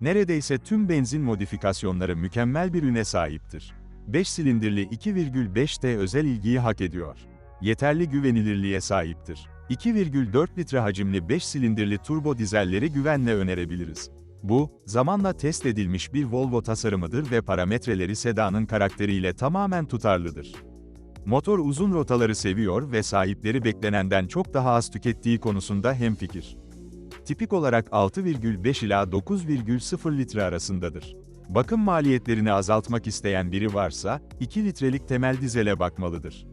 Neredeyse tüm benzin modifikasyonları mükemmel bir üne sahiptir. 5 silindirli 2,5T özel ilgiyi hak ediyor. Yeterli güvenilirliğe sahiptir. 2,4 litre hacimli 5 silindirli turbo dizelleri güvenle önerebiliriz. Bu, zamanla test edilmiş bir Volvo tasarımıdır ve parametreleri sedanın karakteriyle tamamen tutarlıdır. Motor uzun rotaları seviyor ve sahipleri beklenenden çok daha az tükettiği konusunda hemfikir. Tipik olarak 6,5 ila 9,0 litre arasındadır. Bakım maliyetlerini azaltmak isteyen biri varsa, 2 litrelik temel dizele bakmalıdır.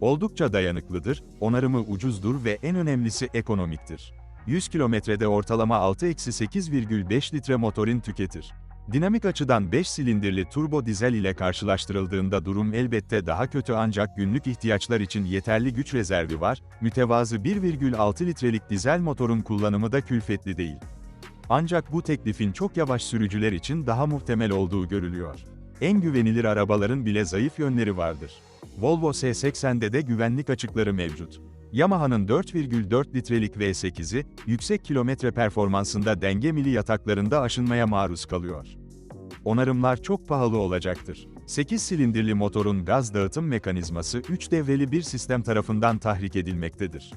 Oldukça dayanıklıdır, onarımı ucuzdur ve en önemlisi ekonomiktir. 100 kilometrede ortalama 6-8,5 litre motorin tüketir. Dinamik açıdan 5 silindirli turbo dizel ile karşılaştırıldığında durum elbette daha kötü ancak günlük ihtiyaçlar için yeterli güç rezervi var, mütevazı 1,6 litrelik dizel motorun kullanımı da külfetli değil. Ancak bu teklifin çok yavaş sürücüler için daha muhtemel olduğu görülüyor. En güvenilir arabaların bile zayıf yönleri vardır. Volvo S80'de de güvenlik açıkları mevcut. Yamaha'nın 4,4 litrelik V8'i, yüksek kilometre performansında denge mili yataklarında aşınmaya maruz kalıyor. Onarımlar çok pahalı olacaktır. 8 silindirli motorun gaz dağıtım mekanizması 3 devreli bir sistem tarafından tahrik edilmektedir.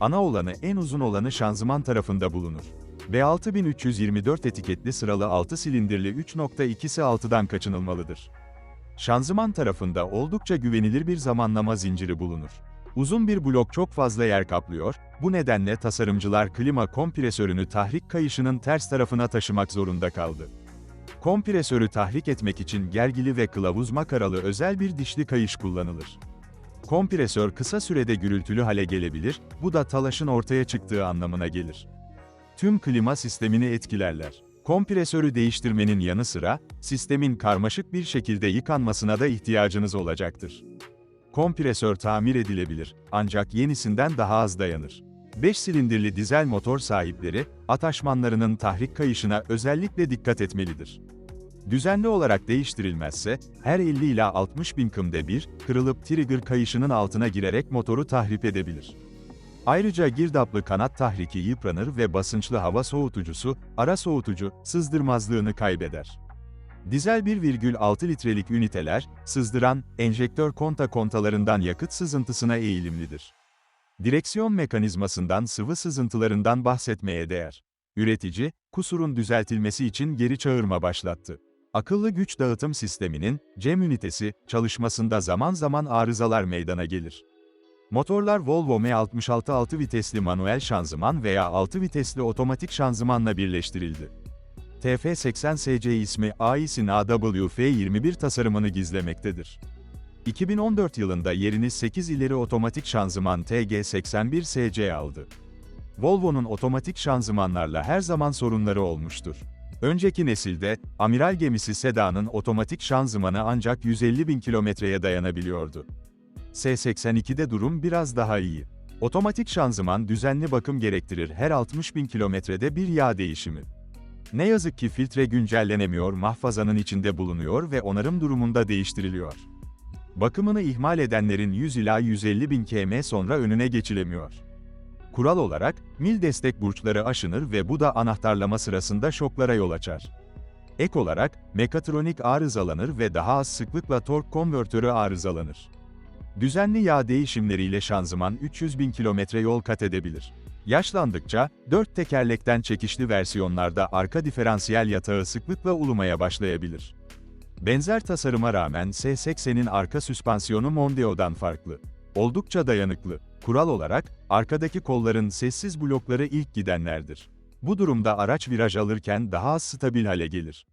Ana olanı en uzun olanı şanzıman tarafında bulunur. B6324 etiketli sıralı 6 silindirli 3.2'si 6'dan kaçınılmalıdır. Şanzıman tarafında oldukça güvenilir bir zamanlama zinciri bulunur. Uzun bir blok çok fazla yer kaplıyor, bu nedenle tasarımcılar klima kompresörünü tahrik kayışının ters tarafına taşımak zorunda kaldı. Kompresörü tahrik etmek için gergili ve kılavuz makaralı özel bir dişli kayış kullanılır. Kompresör kısa sürede gürültülü hale gelebilir, bu da talaşın ortaya çıktığı anlamına gelir. Tüm klima sistemini etkilerler. Kompresörü değiştirmenin yanı sıra, sistemin karmaşık bir şekilde yıkanmasına da ihtiyacınız olacaktır. Kompresör tamir edilebilir, ancak yenisinden daha az dayanır. 5 silindirli dizel motor sahipleri, ataşmanlarının tahrik kayışına özellikle dikkat etmelidir. Düzenli olarak değiştirilmezse, her 50 ila 60 bin kımde bir, kırılıp trigger kayışının altına girerek motoru tahrip edebilir. Ayrıca girdaplı kanat tahriki yıpranır ve basınçlı hava soğutucusu, ara soğutucu, sızdırmazlığını kaybeder. Dizel 1,6 litrelik üniteler, sızdıran, enjektör konta kontalarından yakıt sızıntısına eğilimlidir. Direksiyon mekanizmasından sıvı sızıntılarından bahsetmeye değer. Üretici, kusurun düzeltilmesi için geri çağırma başlattı. Akıllı güç dağıtım sisteminin, CEM ünitesi, çalışmasında zaman zaman arızalar meydana gelir. Motorlar Volvo M66 6 vitesli manuel şanzıman veya 6 vitesli otomatik şanzımanla birleştirildi. TF80SC ismi AIS'in AWF21 tasarımını gizlemektedir. 2014 yılında yerini 8 ileri otomatik şanzıman TG81SC aldı. Volvo'nun otomatik şanzımanlarla her zaman sorunları olmuştur. Önceki nesilde, amiral gemisi Seda'nın otomatik şanzımanı ancak 150 bin kilometreye dayanabiliyordu. S82'de durum biraz daha iyi. Otomatik şanzıman düzenli bakım gerektirir her 60 bin kilometrede bir yağ değişimi. Ne yazık ki filtre güncellenemiyor mahfazanın içinde bulunuyor ve onarım durumunda değiştiriliyor. Bakımını ihmal edenlerin 100 ila 150 bin km sonra önüne geçilemiyor. Kural olarak, mil destek burçları aşınır ve bu da anahtarlama sırasında şoklara yol açar. Ek olarak, mekatronik arızalanır ve daha az sıklıkla tork konvertörü arızalanır. Düzenli yağ değişimleriyle şanzıman 300 bin kilometre yol kat edebilir. Yaşlandıkça, dört tekerlekten çekişli versiyonlarda arka diferansiyel yatağı sıklıkla ulumaya başlayabilir. Benzer tasarıma rağmen S80'in arka süspansiyonu Mondeo'dan farklı. Oldukça dayanıklı. Kural olarak, arkadaki kolların sessiz blokları ilk gidenlerdir. Bu durumda araç viraj alırken daha az stabil hale gelir.